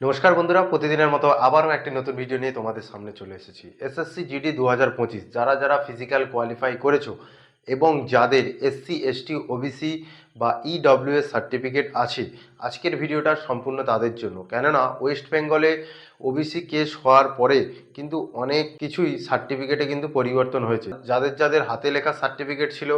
নমস্কার বন্ধুরা, প্রতিদিনের মতো আবারও একটি নতুন ভিডিও নিয়ে তোমাদের সামনে চলে এসেছি। এসএসসি জিডি দু হাজার পঁচিশ, যারা যারা ফিজিক্যাল কোয়ালিফাই করেছ এবং যাদের এসসি এসটি ওবিসি বা E ইডব্লিউএস সার্টিফিকেট আছে। আজকের ভিডিওটা সম্পূর্ণ তাদের জন্য। কেননা ওয়েস্ট বেঙ্গলে ওবিসি কেস হওয়ার পরে কিন্তু অনেক কিছুই সার্টিফিকেটে কিন্তু পরিবর্তন হয়েছে। যাদের যাদের হাতে লেখা সার্টিফিকেট ছিল,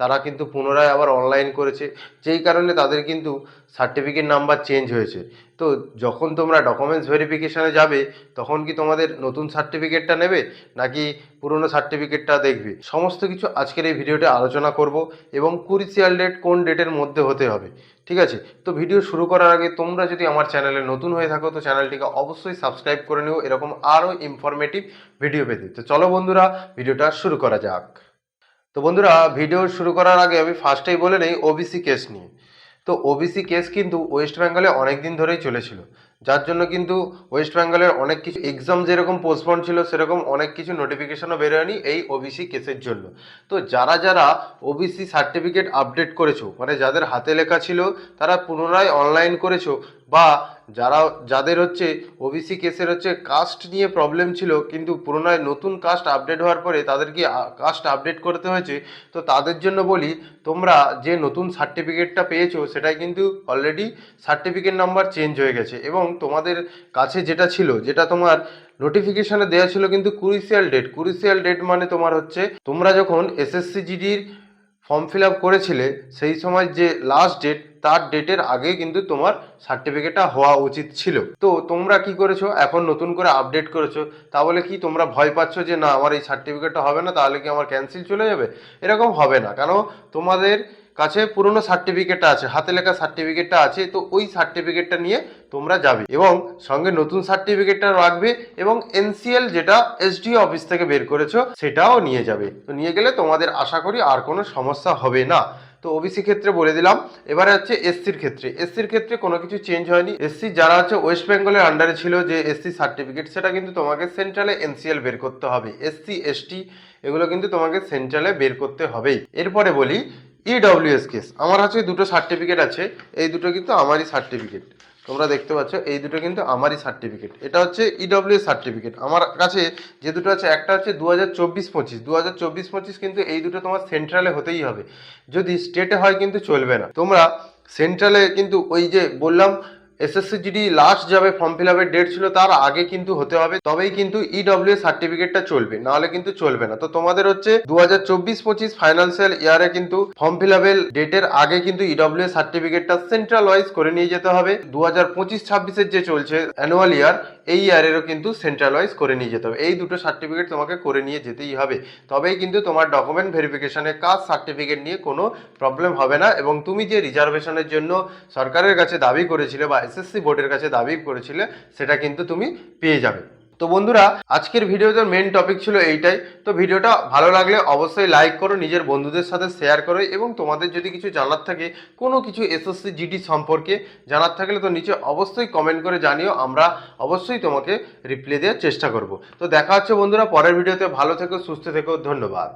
তারা কিন্তু পুনরায় আবার অনলাইন করেছে। যেই কারণে তাদের কিন্তু সার্টিফিকেট নাম্বার চেঞ্জ হয়েছে। তো যখন তোমরা ডকুমেন্টস ভেরিফিকেশানে যাবে, তখন কি তোমাদের নতুন সার্টিফিকেটটা নেবে, নাকি পুরনো সার্টিফিকেটটা দেখবে? সমস্ত কিছু আজকের এই ভিডিওতে আলোচনা করব এবং কুরিসিয়াল ডেট কোন ডেটের মধ্যে হতে হবে, ঠিক আছে? তো ভিডিও শুরু করার আগে তোমরা যদি আমার চ্যানেলে নতুন হয়ে থাকো, তো চ্যানেলটিকে অবশ্যই সাবস্ক্রাইব করে নিও, এরকম আরও ইনফরমেটিভ ভিডিও পেতে। তো চলো বন্ধুরা ভিডিওটা শুরু করা যাক। তো বন্ধুরা ভিডিও শুরু করার আগে আমি ফার্স্টেই বলে নেই ওবিসি কেস নিয়ে। তো ওবিসি কেস কিন্তু ওয়েস্ট বেঙ্গলে অনেক দিন ধরেই চলেছিল। যার জন্য কিন্তু ওয়েস্ট বেঙ্গলের অনেক কিছু এক্সাম যেরকম পোস্টপন ছিল, সেরকম অনেক কিছু নোটিফিকেশনও বেরোয়নি এই ওবিসি কেসের জন্য। তো যারা যারা ওবিসি সার্টিফিকেট আপডেট করেছ মানে যাদের হাতে লেখা ছিল, তারা পুনরায় অনলাইন করেছ বা যারা, যাদের হচ্ছে ওবিসি কেসের হচ্ছে কাস্ট নিয়ে প্রবলেম ছিল, কিন্তু পুনরায় নতুন কাস্ট আপডেট হওয়ার পরে তাদেরকে কাস্ট আপডেট করতে হয়েছে, তো তাদের জন্য বলি, তোমরা যে নতুন সার্টিফিকেটটা পেয়েছ, সেটাই কিন্তু অলরেডি সার্টিফিকেট নাম্বার চেঞ্জ হয়ে গেছে। এবং তোমাদের কাছে যেটা ছিল, যেটা তোমার নোটিফিকেশানে দেওয়া ছিল কিন্তু কুরিসিয়াল ডেট কুরিসিয়াল ডেট মানে তোমার হচ্ছে, তোমরা যখন এসএসসি জিডির ফর্ম ফিল আপ করেছিলে, সেই সময় যে লাস্ট ডেট তার ডেটের আগে কিন্তু তোমার সার্টিফিকেটটা হওয়া উচিত ছিল। তো তোমরা কি করেছ? এখন নতুন করে আপডেট করেছ। তাহলে কি তোমরা ভয় পাচ্ছ যে, না, আমার এই সার্টিফিকেটটা হবে না, তাহলে কি আমার ক্যান্সেল চলে যাবে? এরকম হবে না। কেন? তোমাদের কাছে পুরনো সার্টিফিকেটটা আছে, হাতে লেখা সার্টিফিকেটটা আছে, তো ওই সার্টিফিকেটটা নিয়ে তোমরা যাবে এবং সঙ্গে নতুন সার্টিফিকেটটা রাখবে এবং এনসিএল যেটা এসডিও অফিস থেকে বের করেছ সেটাও নিয়ে যাবে। তো নিয়ে গেলে তোমাদের আশা করি আর কোনো সমস্যা হবে না। তো ওবিসি ক্ষেত্রে বলে দিলাম, এবারে হচ্ছে এসসির ক্ষেত্রে। এসসির ক্ষেত্রে কোনো কিছু চেঞ্জ হয়নি। এসসি যারা হচ্ছে ওয়েস্ট বেঙ্গলের আন্ডারে ছিল যে এসসি সার্টিফিকেট সেটা কিন্তু তোমাকে সেন্ট্রালে এনসিএল বের করতে হবে। এসসি এসটি এগুলো কিন্তু তোমাকে সেন্ট্রালে বের করতে হবেই। এরপরে বলি ইডব্লিউএস কেস আমার কাছে দুটো সার্টিফিকেট আছে। এই দুটো কিন্তু আমারই সার্টিফিকেট তোমরা দেখতে পাচ্ছ, এই দুটো কিন্তু আমারই সার্টিফিকেট এটা হচ্ছে ইডব্লিউএস সার্টিফিকেট আমার কাছে যে দুটো আছে, একটা হচ্ছে দু হাজার চব্বিশ পঁচিশ। দু হাজার চব্বিশ পঁচিশ কিন্তু এই দুটো তোমার সেন্ট্রালে হতেই হবে। যদি স্টেটে হয় কিন্তু চলবে না। তোমরা সেন্ট্রালে কিন্তু ওই যে বললাম এসএসসি লাস্ট যাবে ফর্ম ফিল আপের ডেট ছিল, তার আগে কিন্তু হতে হবে, তবেই কিন্তু E ইডব্লিউ সার্টিফিকেটটা চলবে, নাহলে কিন্তু চলবে না। তো তোমাদের হচ্ছে দু হাজার চব্বিশ পঁচিশ ফাইন্যান্সিয়াল ইয়ারে কিন্তু ফর্ম ফিল আপের ডেটের আগে কিন্তু E ইডব্লিউ সার্টিফিকেটটা সেন্ট্রাল ওয়াইজ করে নিয়ে যেতে হবে। দু হাজার পঁচিশ, ছাব্বিশের যে চলছে অ্যানুয়াল ইয়ার এই ইয়ারেরও কিন্তু সেন্ট্রাল ওয়াইজ করে নিয়ে যেতে হবে। এই দুটো সার্টিফিকেট তোমাকে করে নিয়ে যেতেই হবে। তবেই কিন্তু তোমার ডকুমেন্ট ভেরিফিকেশনের কাজ সার্টিফিকেট নিয়ে কোনো প্রবলেম হবে না। এবং তুমি যে রিজার্ভেশনের জন্য সরকারের কাছে দাবি করেছিলে বা এসএসসি বোর্ডের কাছে দাবি করেছিলে, সেটা কিন্তু তুমি পেয়ে যাবে। তো বন্ধুরা, আজকের ভিডিওতে মেন টপিক ছিল এইটাই। তো ভিডিওটা ভালো লাগলে অবশ্যই লাইক করো, নিজের বন্ধুদের সাথে শেয়ার করো এবং তোমাদের যদি কিছু জানার থাকে, কোনো কিছু এসএসসি জিডি সম্পর্কে জানার থাকলে তো নিচে অবশ্যই কমেন্ট করে জানিও, আমরা অবশ্যই তোমাকে রিপ্লাই দেওয়ার চেষ্টা করব। তো দেখা হচ্ছে বন্ধুরা, পরের ভিডিওতে ভালো থেকো, সুস্থ থেকো, ধন্যবাদ।